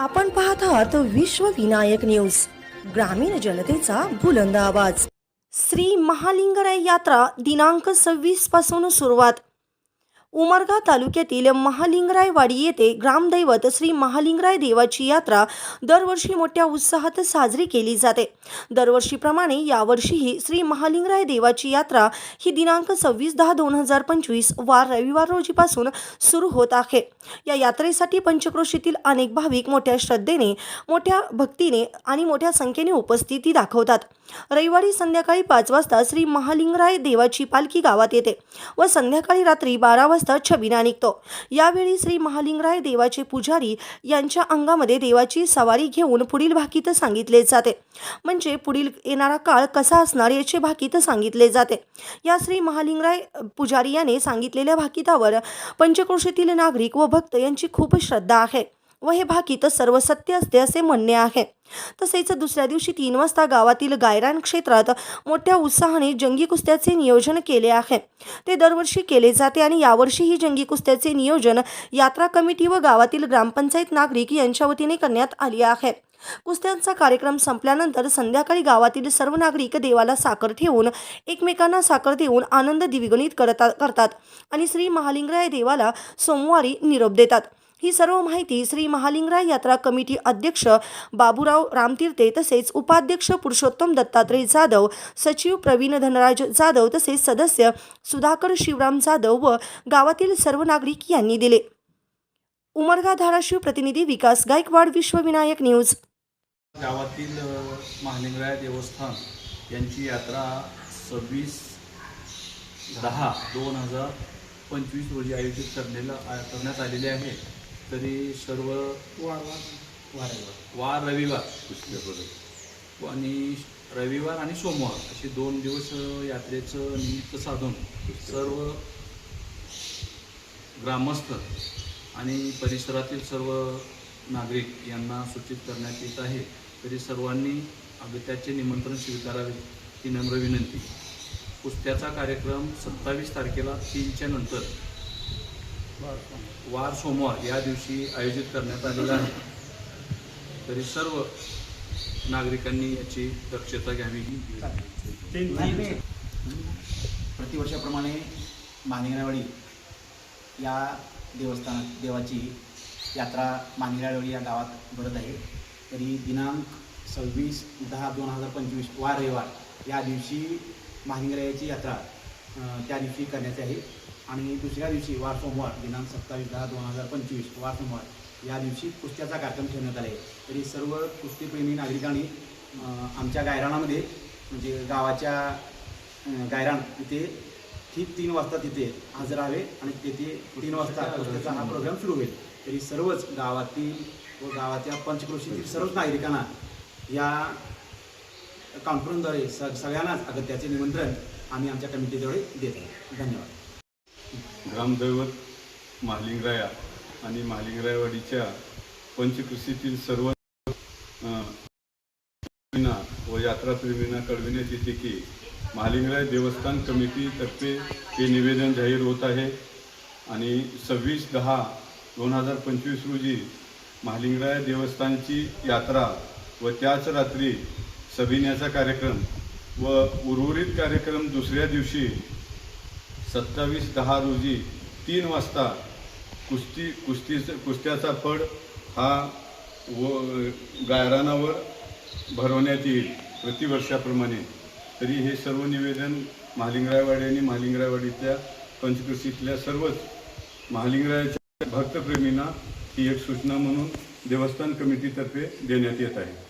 आपण पाहत आहात विश्व विनायक न्यूज ग्रामीण जनतेचा बुलंद आवाज. श्री महालिंगराय यात्रा दिनांक सव्वीसपासून सुरुवात. उमरगा तालुक्यातील महालिंगरायवाडी येथे ग्रामदैवत श्री महालिंगराय देवाची यात्रा दरवर्षी मोठ्या उत्साहात साजरी केली जाते. दरवर्षीप्रमाणे यावर्षीही श्री महालिंगराय देवाची यात्रा ही दिनांक सव्वीस दहा दोन हजार पंचवीस वार रविवार रोजीपासून सुरू होत आहे. या यात्रेसाठी पंचक्रोशीतील अनेक भाविक मोठ्या श्रद्धेने मोठ्या भक्तीने आणि मोठ्या संख्येने उपस्थिती दाखवतात. रविवारी संध्याकाळी पाच वाजता श्री महालिंगराय देवाची पालखी गावात येते व संध्याकाळी रात्री बारा वाजता छबिना निघतो. यावेळी श्री महालिंगराय देवाचे पुजारी यांच्या अंगामध्ये देवाची सवारी घेऊन पुढील भाकीत सांगितले जाते. म्हणजे पुढील येणारा काळ कसा असणार याचे भाकीत सांगितले जाते. या श्री महालिंगराय पुजारी याने सांगितलेल्या भाकितावर पंचक्रोशीतील नागरिक व भक्त यांची खूप श्रद्धा आहे. व हे भाकीत सर्व सत्य असते असे म्हणणे आहे. तसेच दुसऱ्या दिवशी तीन वाजता गावातील गायरान क्षेत्रात मोठ्या उत्साहाने जंगी कुस्त्याचे नियोजन केले आहे. ते दरवर्षी केले जाते आणि यावर्षीही जंगी कुस्त्याचे नियोजन यात्रा कमिटी व गावातील ग्रामपंचायत नागरिक यांच्या वतीने करण्यात आली आहे. कुस्त्यांचा कार्यक्रम संपल्यानंतर संध्याकाळी गावातील सर्व नागरिक देवाला साखर ठेवून एकमेकांना साखर देऊन आनंद दिविगणित करता करतात आणि श्री महालिंगराय देवाला सोमवारी निरोप देतात. ही सर्व माहिती श्री महालिंगराय यात्रा कमिटी अध्यक्ष बाबूराव रामतीर्थे तसेच उपाध्यक्ष पुरुषोत्तम दत्तात्रय जाधव सचिव प्रवीण धनराज जाधव तसेच सदस्य सुधाकर शिवराम जाधव व गावातील सर्व नागरिक यांनी दिले. उमरगा धाराशिव प्रतिनिधी विकास गायकवाड विश्वविनायक न्यूज. गावातील महालिंगराय देवस्थान यांची यात्रा सव्वीस दहा दोन हजार पंचवीस रोजी आयोजित करण्याला करण्यात आलेली आहे. तरी सर्व वार रविवार. आणि रविवार आणि सोमवार असे दोन दिवस यात्रेचं निमित्त साधून सर्व ग्रामस्थ आणि परिसरातील सर्व नागरिक यांना सूचित करण्यात येत आहे. तरी सर्वांनी अगत्याचे निमंत्रण स्वीकारावे ही नम्र विनंती. कुस्त्याचा कार्यक्रम सत्तावीस तारखेला तीनच्या नंतर वार सोमवार या दिवशी आयोजित करण्यात आलेला आहे. तरी सर्व नागरिकांनी याची दक्षता घ्यावी. ही प्रतिवर्षाप्रमाणे मानिंगरावाडी या देवस्थानात देवाची यात्रा मानिंगरावाडी या गावात भरत आहे. तरी दिनांक सव्वीस दहा दोन हजार पंचवीस वार रविवार या दिवशी मानिंगरायाची यात्रा त्या दिवशी करण्याची आहे आणि दुसऱ्या दिवशी वार सोमवार दिनांक सत्तावीस दहा दोन हजार पंचवीस वार सोमवार या दिवशी कुस्त्याचा कार्यक्रम ठेवण्यात आला आहे. तरी सर्व कुस्तीप्रेमी नागरिकांनी आमच्या गायरानामध्ये म्हणजे गावाच्या गायराण गायरान तिथे ठीक तीन वाजता तिथे हजर राहावे आणि तेथे तीन वाजता कुस्त्याचा हा प्रोग्राम सुरू होईल. तरी सर्वच गावातील व गावाच्या पंचक्रोशीतील सर्वच नागरिकांना या कॉन्फरन्सद्वारे स सगळ्यांनाच अगत्याचे निमंत्रण आम्ही आमच्या कमिटीद्वारे देतो धन्यवाद. ग्रामदैवत महालिंगराया आणि महालिंगरायवाडीच्या पंचकृषीतील सर्व व यात्राप्रेमींना कळविण्यात येते की महालिंगराय देवस्थान कमिटीतर्फे हे निवेदन जाहीर होत आहे. आणि सव्वीस दहा दोन हजार पंचवीस रोजी महालिंगराय देवस्थानची यात्रा व त्याच रात्री सभिण्याचा कार्यक्रम व उर्वरित कार्यक्रम दुसऱ्या दिवशी सत्तावीस दहा रोजी तीन वाजता कुस्ती कुस्तीचं कुस्त्याचा फड हा व गायरानावर भरवण्यात येईल प्रतिवर्षाप्रमाणे. तरी हे सर्व निवेदन महालिंगरायवाडी आणि महालिंगरायवाडीतल्या पंचकृषीतल्या सर्वच महालिंगरायाच्या भक्तप्रेमींना ही एक सूचना म्हणून देवस्थान कमिटीतर्फे देण्यात येत आहे.